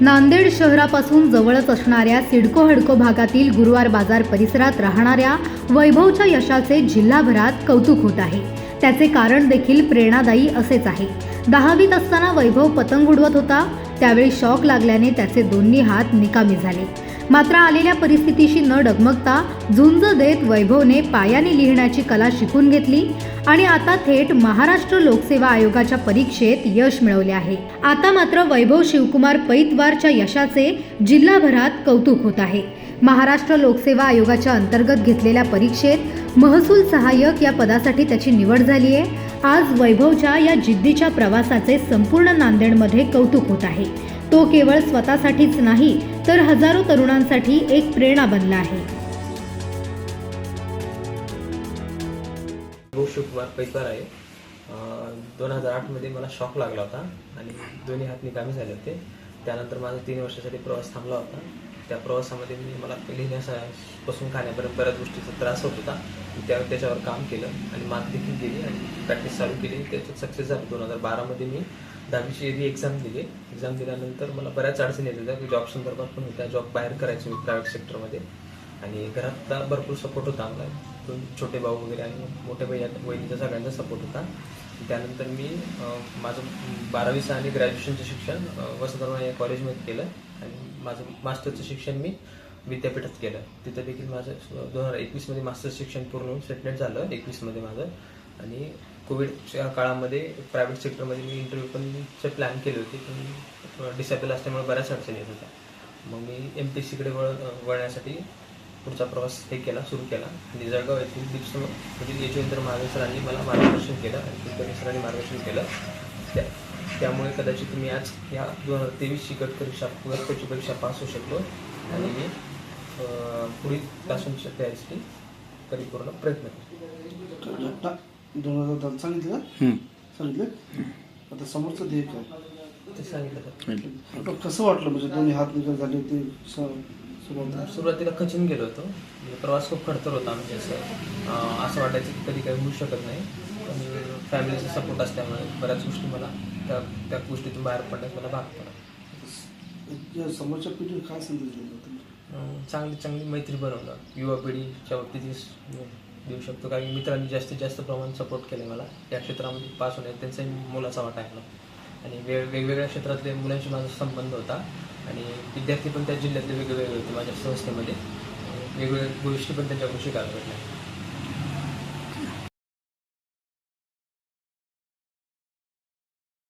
नांदेड शहरापासून जवळच असणाऱ्या सिडको हडको भागातील गुरुवार बाजार परिसरात राहणाऱ्या वैभवच्या यशाचे जिल्हाभरात कौतुक होत आहे. त्याचे कारण देखील प्रेरणादायी असेच आहे. दहावीत असताना वैभव पतंग उडवत होता. त्यावेळी शॉक लागल्याने त्याचे दोन्ही हात निकामी झाले. मात्र आलेल्या परिस्थितीशी न डगमगता झुंज देत वैभवने पायाने लिहिण्याची कला शिकून घेतली आणि आता थेट महाराष्ट्र लोकसेवा आयोगाच्या परीक्षेत यश मिळवले आहे. आता मात्र वैभव शिवकुमार पैतवारच्या यशाचे जिल्हाभरात कौतुक होत आहे. महाराष्ट्र लोकसेवा आयोगाच्या अंतर्गत घेतलेल्या परीक्षेत महसूल सहाय्यक या पदासाठी त्याची निवड झाली आहे. आज वैभवच्या या जिद्दीच्या प्रवासाचे संपूर्ण नांदेडमध्ये कौतुक होत आहे. तो केवळ स्वतःसाठीच नाही तर हजारो तरुणांसाठी एक प्रेरणा बनला आहे. हो, भाऊ शिवकुमार पैसवार आहे. दोन हजार आठमध्ये मला शॉक लागला होता आणि दोन्ही हात निकामी झाले होते. त्यानंतर माझा तीन वर्षासाठी प्रवास थांबला होता. त्या प्रवासामध्ये मी मला लिहिण्यापासून खाण्यापर्यंत बऱ्याच गोष्टीचा त्रास होत होता. त्यावर त्याच्यावर काम केलं आणि मात देखील केली आणि प्रॅक्टिस चालू केली. त्याच्यात सक्सेस झालं. दोन हजार बारामध्ये मी दहावीची एरी एक्झाम दिली. एक्झाम दिल्यानंतर मला बऱ्याच अडचणी येत होत्या. जॉब संदर्भात पण होत्या. जॉब बाहेर करायचे मी प्रायव्हेट सेक्टरमध्ये आणि घरातला भरपूर सपोर्ट होता आम्हाला. दोन छोटे भाऊ वगैरे आणि मोठ्या बहिणी वहिनीचा सगळ्यांचा सपोर्ट होता. त्यानंतर मी माझं बारावीचं आणि ग्रॅज्युएशनचं शिक्षण अं, वसंतराव या कॉलेजमध्ये केलं. आणि माझं मास्टरचं शिक्षण मी विद्यापीठात केलं. तिथं देखील माझं दोन हजार एकवीसमध्ये मास्टर्स शिक्षण पूर्ण सेटलेट झालं एकवीसमध्ये माझं. आणि कोविडच्या काळामध्ये प्रायव्हेट सेक्टरमध्ये मी इंटरव्ह्यू पण प्लॅन केले होते पण डिसेबल असल्यामुळे बऱ्याच अडचणी येत होत्या. मग मी एम पी सीकडे वळ वळण्यासाठी पुढचा प्रवास हे केला सुरू केला. आणि जळगाव येथील दीप्स म्हणजे यशवंतर महादेव सरांनी मला मार्गदर्शन केलं आणि सरांनी मार्गदर्शन केलं. त्या त्यामुळे कदाचित मी आज या दोन हजार तेवीसची गट परीक्षा गटची परीक्षा पास होऊ शकलो. आणि मी अं, पुढील तासूनच्या तयारीसाठी परिपूर्ण प्रयत्न करतो आता दोन हजार दहा सांगितलं? सांगितलं? आता समोरचं ध्येय काय ते सांगितलं कसं वाटलं? म्हणजे दोन्ही हात निकाल झाले होते सुरुवातीला? खचून गेलो होतो. म्हणजे प्रवास खूप खडतर होता म्हणजे असं असं वाटायचं की कधी काही होऊ शकत नाही. पण फॅमिलीचा सपोर्ट असल्यामुळे बऱ्याच गोष्टी मला त्या त्या गोष्टीतून बाहेर पडण्यास मला भाग पडला. समोरच्या पिढीला काय अं, चांगली चांगली मैत्री बनवणं युवा पिढीच्या बाबतीत देऊ शकतो. कारण की मित्रांनी जास्तीत जास्त प्रमाणात सपोर्ट केले मला. या क्षेत्रामध्ये पास होण्यात त्यांचाही मोलाचा वाटा आहे आणि वेग वेगवेगळ्या क्षेत्रातले मुलांशी माझा संबंध होता. आणि विद्यार्थी पण त्या जिल्ह्यातले वेगवेगळे होते माझ्या संस्थेमध्ये. वेगवेगळ्या गोष्टी पण त्यांच्याकडून शिकायला भेटल्या.